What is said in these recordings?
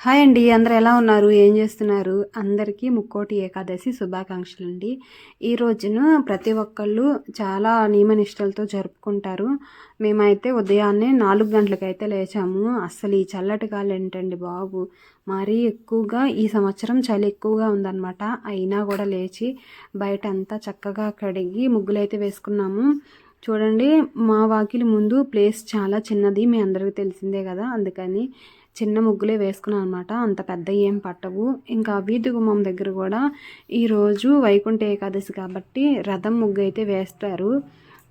Hi అండి అందరు ఎలా ఉన్నారు? ఏం చేస్తున్నారు? అందరికీ ముక్కోటి ఏకాదశి శుభాకాంక్షలు అండి ఈ రోజున ప్రతి ఒక్కళ్ళు చాలా నియమనిష్టలతో జరుపుకుంటారు. మేమైతే ఉదయాన్నే నాలుగు గంటలకైతే లేచాము. అసలు ఈ చల్లటి గాలి ఏంటండి బాబు? మరీ ఎక్కువగా ఈ సంవత్సరం చలి ఎక్కువగా ఉందన్నమాట. అయినా కూడా లేచి బయట అంతా చక్కగా కడిగి ముగ్గులైతే వేసుకున్నాము. చూడండి మా వాకిలి ముందు ప్లేస్ చాలా చిన్నది మీ అందరికీ తెలిసిందే కదా. అందుకని చిన్న ముగ్గులే వేసుకున్నాను అనమాట అంత పెద్ద ఏం పట్టవు. ఇంకా వీధి గుమ్మం దగ్గర కూడా ఈరోజు వైకుంఠ ఏకాదశి కాబట్టి రథం ముగ్గు అయితే వేస్తారు.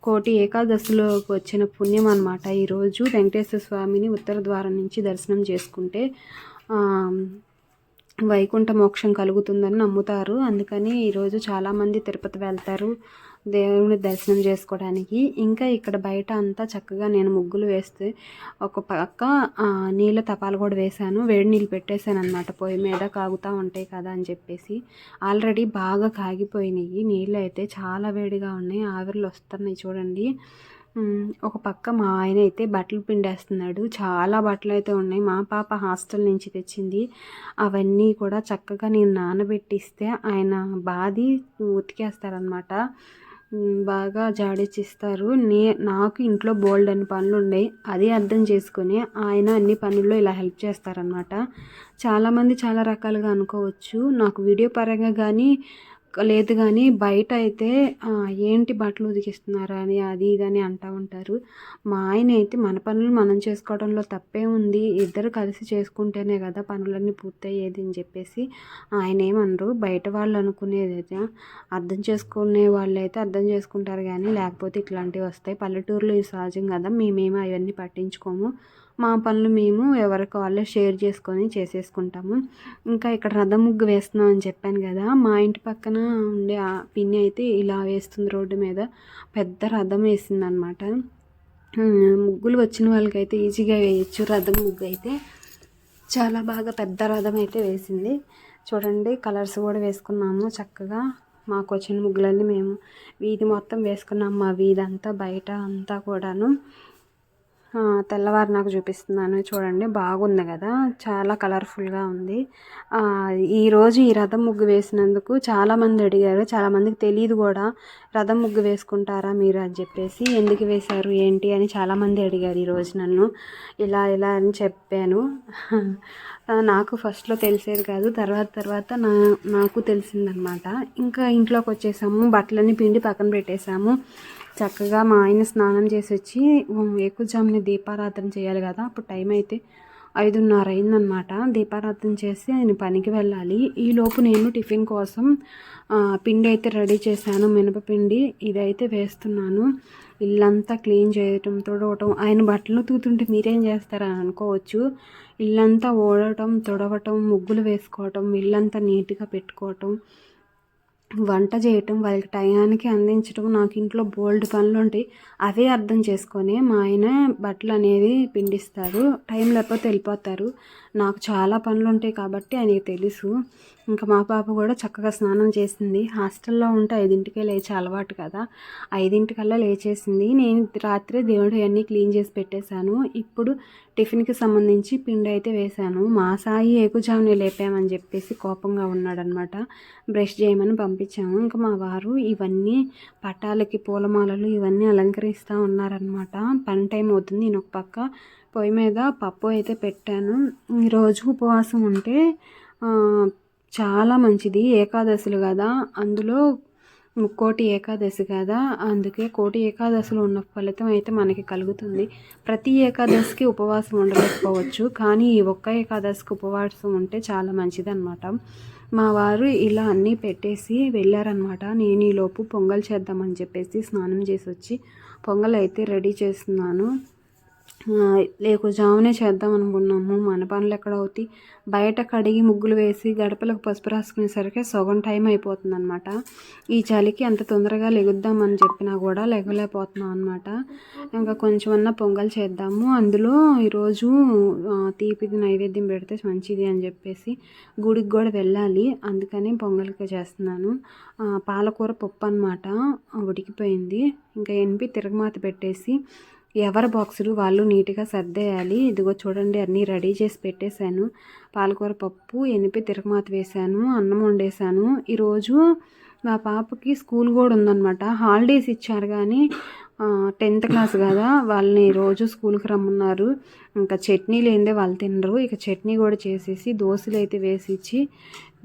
కోటి ఏకాదశిలోకి వచ్చిన పుణ్యం అనమాట ఈరోజు వెంకటేశ్వర స్వామిని ఉత్తర ద్వారం నుంచి దర్శనం చేసుకుంటే వైకుంఠ మోక్షం కలుగుతుందని నమ్ముతారు. అందుకని ఈరోజు చాలామంది తిరుపతి వెళ్తారు. దేవుని దర్శనం చేసుకోవడానికి. ఇంకా ఇక్కడ బయట అంతా చక్కగా నేను ముగ్గులు వేస్తే ఒక పక్క నీళ్ళ తపాలు కూడా వేశాను. వేడి నీళ్ళు పెట్టేశాను అనమాట పొయ్యి మీద కాగుతూ ఉంటాయి కదా అని చెప్పేసి. ఆల్రెడీ బాగా కాగిపోయినాయి. నీళ్ళు అయితే చాలా వేడిగా ఉన్నాయి. ఆవిరిలు వస్తున్నాయి చూడండి. ఒక పక్క మా ఆయన అయితే బట్టలు పిండేస్తున్నాడు. చాలా బట్టలు అయితే ఉన్నాయి. మా పాప హాస్టల్ నుంచి తెచ్చింది. అవన్నీ కూడా చక్కగా నేను నానబెట్టిస్తే ఆయన బాది ఉతికేస్తారనమాట బాగా జాడిచ్చిస్తారు నే నాకు ఇంట్లో బోల్డ్ అని పనులు ఉన్నాయి అది అర్థం చేసుకొని ఆయన అన్ని పనుల్లో ఇలా హెల్ప్ చేస్తారనమాట చాలామంది చాలా రకాలుగా అనుకోవచ్చు. నాకు వీడియో పరంగా కానీ లేదు కానీ బయట అయితే ఏంటి బట్టలు ఉతికిస్తున్నారు అని అది ఇది అని అంటూ ఉంటారు. మా ఆయన అయితే మన పనులు మనం చేసుకోవడంలో తప్పే ఉంది. ఇద్దరు కలిసి చేసుకుంటేనే కదా పనులన్నీ పూర్తయ్యేది అని చెప్పేసి ఆయన ఏమనరు. బయట వాళ్ళు అనుకునేది అయితే అర్థం చేసుకునే వాళ్ళు అయితే అర్థం చేసుకుంటారు కానీ లేకపోతే ఇట్లాంటివి వస్తాయి. పల్లెటూరులో ఈ సహజం కదా. మేమేమో అవన్నీ పట్టించుకోము. మా పనులు మేము ఎవరికి వాళ్ళు షేర్ చేసుకొని చేసేసుకుంటాము. ఇంకా ఇక్కడ రథం ముగ్గు వేస్తున్నాం అని చెప్పాను కదా మా ఇంటి పక్కన ఉండే ఆ పిన్ని అయితే ఇలా వేస్తుంది రోడ్డు మీద పెద్ద రథం వేసింది అనమాట ముగ్గులు వచ్చిన వాళ్ళకైతే ఈజీగా వేయచ్చు రథం ముగ్గు అయితే. చాలా బాగా పెద్ద రథం అయితే వేసింది. చూడండి కలర్స్ కూడా వేసుకున్నాము చక్కగా. మాకు వచ్చిన ముగ్గులన్నీ మేము వీధి మొత్తం వేసుకున్నాం మా వీధి అంతా బయట అంతా కూడాను. తెల్లవారు నాకు చూపిస్తున్నాను. చూడండి బాగుంది కదా. చాలా కలర్ఫుల్గా ఉంది. ఈరోజు ఈ రథం ముగ్గు వేసినందుకు చాలామంది అడిగారు. చాలామందికి తెలియదు కూడా. రథం ముగ్గు వేసుకుంటారా మీరు అని చెప్పేసి ఎందుకు వేశారు ఏంటి అని చాలామంది అడిగారు ఈరోజు నన్ను. ఇలా ఇలా అని చెప్పాను. నాకు ఫస్ట్లో తెలిసేది కాదు. తర్వాత తర్వాత నా నాకు తెలిసిందనమాట. ఇంకా ఇంట్లోకి వచ్చేసాము. బట్టలన్నీ పిండి పక్కన పెట్టేసాము. చక్కగా మా ఆయన స్నానం చేసి వచ్చి ఎక్కువజామున దీపారాధన చేయాలి కదా అప్పుడు టైం అయితే ఐదున్నర అయిందనమాట దీపారాధన చేసి ఆయన పనికి వెళ్ళాలి. ఈలోపు నేను టిఫిన్ కోసం పిండి అయితే రెడీ చేశాను మినపపిండి ఇదైతే వేస్తున్నాను. ఇల్లంతా క్లీన్ చేయటం తుడవటం ఆయన బట్టలు తూతుంటే మీరేం చేస్తారని అనుకోవచ్చు. ఇల్లంతా ఓడటం తుడవటం ముగ్గులు వేసుకోవటం ఇల్లంతా నీట్గా పెట్టుకోవటం వంట చేయటం వాళ్ళకి టయానికి అందించడం నాకు ఇంట్లో బోల్డ్ పనులు ఉంటాయి. అవే అర్థం చేసుకొని మా ఆయన బట్టలు అనేది పిండిస్తారు. టైం లేకపోతే వెళ్ళిపోతారు. నాకు చాలా పనులు ఉంటాయి కాబట్టి ఆయనకి తెలుసు. ఇంకా మా పాప కూడా చక్కగా స్నానం చేసింది. హాస్టల్లో ఉంటే ఐదింటికే లేచే అలవాటు కదా. ఐదింటికల్లా లేచేసింది. నేను రాత్రి దేవుడు అన్నీ క్లీన్ చేసి పెట్టేశాను. ఇప్పుడు టిఫిన్కి సంబంధించి పిండి అయితే వేశాను. మా సాయి ఏకుజామునే లేపామని చెప్పేసి కోపంగా ఉన్నాడనమాట బ్రష్ చేయమని పంపించాము. ఇంకా మా వారు ఇవన్నీ పట్టాలకి పూలమాలలు ఇవన్నీ అలంకరిస్తూ ఉన్నారనమాట పని టైం అవుతుంది. నేను ఒక పక్క పొయ్యి మీద పప్పు అయితే పెట్టాను. ఈరోజు ఉపవాసం ఉంటే చాలా మంచిది. ఏకాదశులు కదా. అందులో ముక్కోటి ఏకాదశి కదా అందుకే కోటి ఏకాదశిలో ఉన్న ఫలితం అయితే మనకి కలుగుతుంది. ప్రతి ఏకాదశికి ఉపవాసం ఉండలేకపోవచ్చు కానీ ఈ ఒక్క ఏకాదశికి ఉపవాసం ఉంటే చాలా మంచిది అనమాట మా వారు ఇలా అన్నీ పెట్టేసి వెళ్ళారనమాట నేను ఈలోపు పొంగల్ చేద్దామని చెప్పేసి స్నానం చేసి వచ్చి పొంగల్ అయితే రెడీ చేస్తున్నాను. జామునే చేద్దాం అనుకున్నాము. మన పనులు ఎక్కడ అవుతాయి? బయట కడిగి ముగ్గులు వేసి గడపలకు పసుపు రాసుకునేసరికి సగం టైం అయిపోతుంది అనమాట ఈ చలికి అంత తొందరగా లెగుద్దామని చెప్పినా కూడా లెగలేకపోతున్నాం అనమాట ఇంకా కొంచెం అన్న పొంగల్ చేద్దాము. అందులో ఈరోజు తీపిది నైవేద్యం పెడితే మంచిది అని చెప్పేసి గుడికి కూడా వెళ్ళాలి. అందుకని పొంగల్కి చేస్తున్నాను. పాలకూర పప్పు అనమాట ఉడికిపోయింది. ఇంకా ఎనిపి తిరగమాత పెట్టేసి ఎవరి బాక్సులు వాళ్ళు నీట్గా సర్దేయాలి. ఇదిగో చూడండి అన్నీ రెడీ చేసి పెట్టేశాను. పాలకూర పప్పు ఎనిపి తిరగమాత వేశాను అన్నం వండేసాను ఈరోజు మా పాపకి స్కూల్ కూడా ఉందన్నమాట. హాలిడేస్ ఇచ్చారు కానీ టెన్త్ క్లాస్ కదా. వాళ్ళని రోజు స్కూల్కి రమ్మన్నారు. ఇంకా చట్నీ లేదే వాళ్ళు తినరు. ఇక చట్నీ కూడా చేసేసి దోశలు అయితే వేసి ఇచ్చి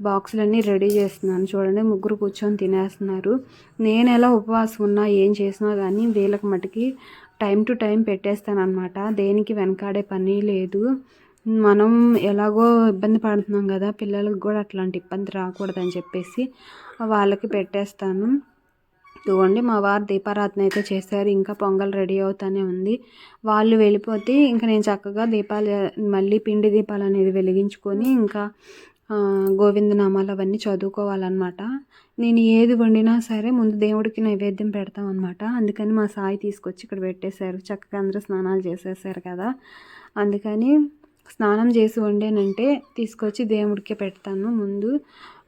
బాక్సులన్నీ రెడీ చేస్తున్నాను. చూడండి ముగ్గురు కూర్చొని తినేస్తున్నారు. నేను ఎలా ఉపవాసం ఉన్నా ఏం చేసినా కానీ వీళ్ళకి మటుకి టైం టు టైం పెట్టేస్తాను అనమాట దేనికి వెనకాడే పని లేదు. మనం ఎలాగో ఇబ్బంది పడుతున్నాం కదా పిల్లలకు కూడా అట్లాంటి ఇబ్బంది రాకూడదని చెప్పేసి వాళ్ళకి పెట్టేస్తాను. ఇదిగోండి మా వారు దీపారాధన అయితే చేశారు. ఇంకా పొంగల్ రెడీ అవుతూనే ఉంది. వాళ్ళు వెళ్ళిపోతే ఇంకా నేను చక్కగా దీపాలు మళ్ళీ పిండి దీపాలు అనేది వెలిగించుకొని ఇంకా గోవిందనామాలు అవన్నీ చదువుకోవాలన్నమాట. నేను ఏది వండినా సరే ముందు దేవుడికి నైవేద్యం పెడతాం అనమాట అందుకని మా సాయి తీసుకొచ్చి ఇక్కడ పెట్టేశారు. చక్కగా అందరూ స్నానాలు చేసేసారు కదా. అందుకని స్నానం చేసి వండానంటే తీసుకొచ్చి దేవుడికి పెడతాను. ముందు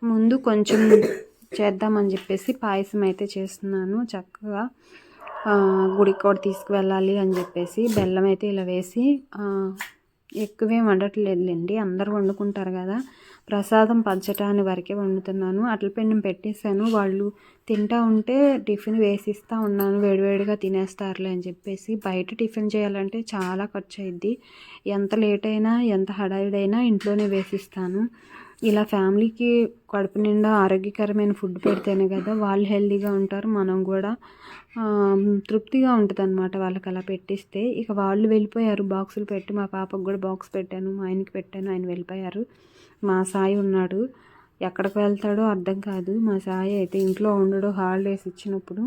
ముందు కొంచెం చేద్దామని చెప్పేసి పాయసం అయితే చేస్తున్నాను. చక్కగా గుడికి కూడా తీసుకువెళ్ళాలి అని చెప్పేసి బెల్లం అయితే ఇలా వేసి ఎక్కువేం వండట్లేదులేండి. అందరూ వండుకుంటారు కదా. ప్రసాదం పంచటాన్ని వరకే వండుతున్నాను. అట్ల పిండిని పెట్టేశాను. వాళ్ళు తింటా ఉంటే టిఫిన్ వేసిస్తూ ఉన్నాను. వేడివేడిగా తినేస్తారులే అని చెప్పేసి బయట టిఫిన్ చేయాలంటే చాలా ఖర్చు అయింది ఎంత లేట్ అయినా ఎంత హడావిడైనా ఇంట్లోనే వేసిస్తాను. ఇలా ఫ్యామిలీకి కడుపు నిండా ఆరోగ్యకరమైన ఫుడ్ పెడితేనే కదా వాళ్ళు హెల్తీగా ఉంటారు. మనం కూడా తృప్తిగా ఉంటుంది అనమాట వాళ్ళకి అలా పెట్టిస్తే. ఇక వాళ్ళు వెళ్ళిపోయారు. బాక్సులు పెట్టి మా పాపకు కూడా బాక్స్ పెట్టాను. మా ఆయనకి పెట్టాను. ఆయన వెళ్ళిపోయారు. మా సాయి ఉన్నాడు. ఎక్కడికి వెళ్తాడో అర్థం కాదు. మా సాయి అయితే ఇంట్లో ఉండడు. హాలిడేస్ ఇచ్చినప్పుడు.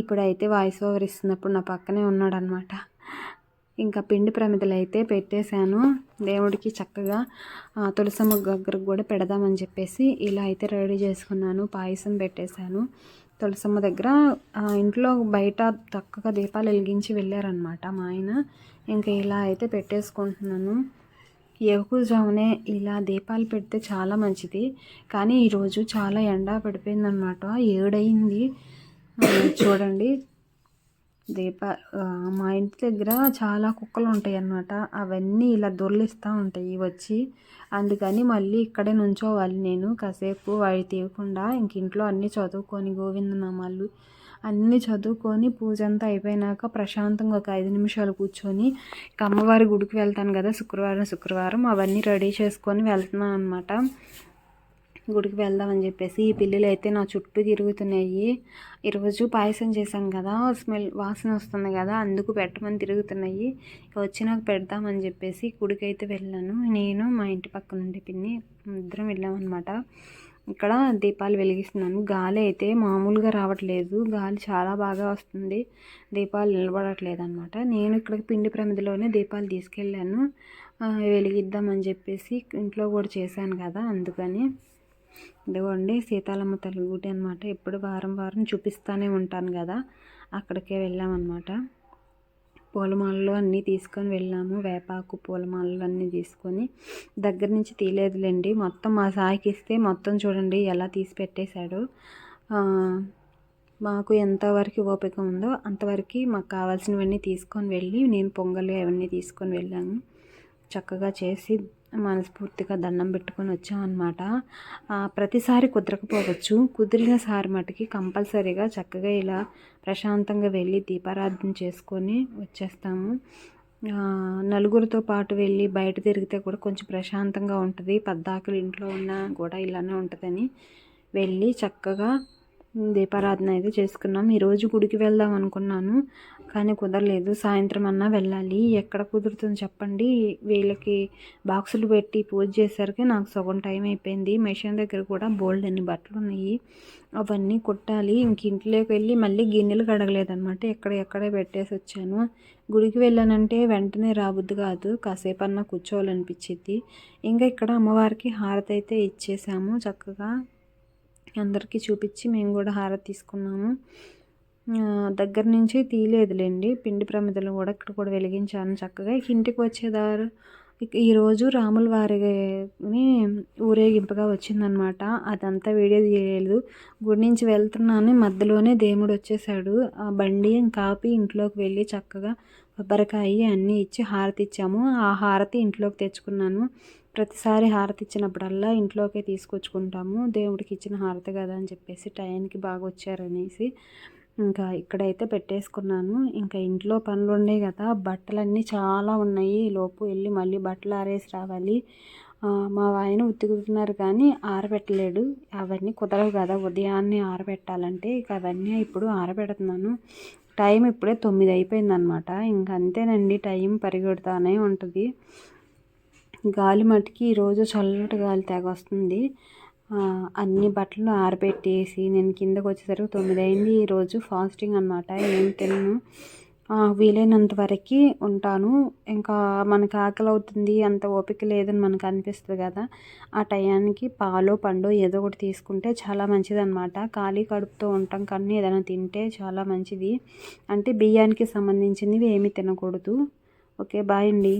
ఇప్పుడైతే వాయిస్ ఓవర్ ఇస్తున్నప్పుడు నా పక్కనే ఉన్నాడనమాట ఇంకా పిండి ప్రమిదలు అయితే పెట్టేశాను. దేవుడికి చక్కగా తులసమ్మ దగ్గరకు కూడా పెడదామని చెప్పేసి ఇలా అయితే రెడీ చేసుకున్నాను. పాయసం పెట్టేశాను. తులసమ్మ దగ్గర ఇంట్లో బయట చక్కగా దీపాలు వెలిగించి వెళ్ళారనమాట మా ఆయన. ఇంకా ఇలా అయితే పెట్టేసుకుంటున్నాను. జామునే ఇలా దీపాలు పెడితే చాలా మంచిది. కానీ ఈరోజు చాలా ఎండ పడిపోయిందనమాట ఏడైంది చూడండి. దీప మా ఇంటి దగ్గర చాలా కుక్కలు ఉంటాయి అన్నమాట అవన్నీ ఇలా దొర్లిస్తూ ఉంటాయి వచ్చి. అందుకని మళ్ళీ ఇక్కడే నుంచోవాలి నేను. కాసేపు వాడి తీయకుండా ఇంక ఇంట్లో అన్నీ చదువుకొని గోవిందనామాలు అన్నీ చదువుకొని పూజ అంతా అయిపోయినాక ప్రశాంతంగా ఒక ఐదు నిమిషాలు కూర్చొని ఇక అమ్మవారి గుడికి వెళ్తాను కదా శుక్రవారం శుక్రవారం అవన్నీ రెడీ చేసుకొని వెళ్తున్నాను అనమాట గుడికి వెళ్దామని చెప్పేసి ఈ పిల్లలు అయితే నా చుట్టూ తిరుగుతున్నాయి. ఈరోజు పాయసం చేశాను కదా స్మెల్ వాసన వస్తుంది కదా అందుకు పెట్టమని తిరుగుతున్నాయి. వచ్చినాక పెడదామని చెప్పేసి గుడికి అయితే వెళ్ళాను. నేను మా ఇంటి పక్కన ఉండే పిన్ని ఇద్దరం వెళ్ళామన్నమాట. ఇక్కడ దీపాలు వెలిగిస్తున్నాను. గాలి అయితే మామూలుగా రావట్లేదు. గాలి చాలా బాగా వస్తుంది. దీపాలు నిలబడట్లేదు అనమాట నేను ఇక్కడ పిండి ప్రమిదిలోనే దీపాలు తీసుకెళ్ళాను. వెలిగిద్దామని చెప్పేసి ఇంట్లో కూడా చేశాను కదా అందుకని. ఇదిగోండి సీతాలమ్మ తల్లి గుడి అనమాట ఎప్పుడు వారం వారం చూపిస్తూనే ఉంటాను కదా అక్కడికే వెళ్ళామన్నమాట. పూలమాలలు అన్నీ తీసుకొని వెళ్ళాము. వేపాకు పూలమాలలు అన్నీ తీసుకొని దగ్గర నుంచి తీయలేదులేండి. మొత్తం మా సాయికి ఇస్తే మొత్తం చూడండి ఎలా తీసి పెట్టేశాడు. మాకు ఎంతవరకు ఓపిక ఉందో అంతవరకు మాకు కావాల్సినవన్నీ తీసుకొని వెళ్ళి నేను పొంగలు అవన్నీ తీసుకొని వెళ్ళాను. చక్కగా చేసి మనస్ఫూర్తిగా దండం పెట్టుకొని వచ్చామన్నమాట. ప్రతిసారి కుదరకపోవచ్చు. కుదిరిన సారి మటుకి కంపల్సరీగా చక్కగా ఇలా ప్రశాంతంగా వెళ్ళి దీపారాధన చేసుకొని వచ్చేస్తాము. నలుగురితో పాటు వెళ్ళి బయట తిరిగితే కూడా కొంచెం ప్రశాంతంగా ఉంటుంది. పద్దాకులు ఇంట్లో ఉన్న కూడా ఇలానే ఉంటుందని వెళ్ళి చక్కగా దీపారాధన అయితే చేసుకున్నాం ఈరోజు గుడికి వెళ్దాం అనుకున్నాను కానీ కుదరలేదు. సాయంత్రం అన్నా వెళ్ళాలి. ఎక్కడ కుదురుతుంది చెప్పండి. వీళ్ళకి బాక్సులు పెట్టి పూజ చేసరికి నాకు సగం టైం అయిపోయింది. మెషిన్ దగ్గర కూడా బోల్డ్ అన్ని బట్టలు ఉన్నాయి అవన్నీ కుట్టాలి. ఇంక ఇంట్లోకి వెళ్ళి మళ్ళీ గిన్నెలు కడగలేదనమాట ఎక్కడ ఎక్కడే పెట్టేసి వచ్చాను. గుడికి వెళ్ళానంటే వెంటనే రాబుద్ది కాదు. కాసేపు అన్నా కూర్చోవాలనిపించింది ఇంకా ఇక్కడ అమ్మవారికి హారతి అయితే ఇచ్చేసాము చక్కగా. అందరికీ చూపించి మేము కూడా హారతి తీసుకున్నాము. దగ్గర నుంచి తీయలేదులేండి. పిండి ప్రమిదలు కూడా ఇక్కడ కూడా వెలిగించాను చక్కగా. ఇంటికి వచ్చేదారు ఈరోజు రాముల వారిని ఊరేగింపుగా వచ్చిందనమాట అదంతా వీడియో తీయలేదు. గుడి నుంచి వెళ్తున్నాను మధ్యలోనే దేవుడు వచ్చేసాడు. ఆ బండి కాపి ఇంట్లోకి వెళ్ళి చక్కగా కొబ్బరికాయ అన్నీ ఇచ్చి హారతి ఇచ్చాము. ఆ హారతి ఇంట్లోకి తెచ్చుకున్నాను. ప్రతిసారి హారతి ఇచ్చినప్పుడల్లా ఇంట్లోకే తీసుకొచ్చుకుంటాము. దేవుడికి ఇచ్చిన హారతి కదా అని చెప్పేసి టైంకి బాగా వచ్చారనేసి ఇంకా ఇక్కడైతే పెట్టేసుకున్నాను. ఇంకా ఇంట్లో పనులు ఉన్నాయి కదా బట్టలన్నీ చాలా ఉన్నాయి. లోపు వెళ్ళి మళ్ళీ బట్టలు ఆరేసి రావాలి. మా ఆయన ఉతుకుతున్నారు కానీ ఆరబెట్టలేడు. అవన్నీ కుదరవు కదా ఉదయాన్నే ఆరబెట్టాలంటే ఇక అవన్నీ ఇప్పుడు ఆరబెడుతున్నాను. టైం ఇప్పుడే తొమ్మిది అయిపోయిందనమాట ఇంక అంతేనండి టైం పరిగెడుతూనే ఉంటుంది. గాలి మటుకి ఈరోజు చల్లటి గాలి తెగ వస్తుంది. అన్ని బట్టలు ఆరబెట్టేసి నేను కిందకు వచ్చేసరికి తొమ్మిది అయింది. ఈరోజు ఫాస్టింగ్ అనమాట ఏం తినను. వీలైనంత వరకు ఉంటాను. ఇంకా మనకి ఆకలి అవుతుంది అంత ఓపిక లేదని మనకు అనిపిస్తుంది కదా. ఆ టయానికి పాలు పండు ఏదో ఒకటి తీసుకుంటే చాలా మంచిది అనమాట ఖాళీ కడుపుతో ఉంటాం కానీ ఏదైనా తింటే చాలా మంచిది. అంటే బియ్యానికి సంబంధించినవి ఏమీ తినకూడదు. ఓకే బాయ్ అండి.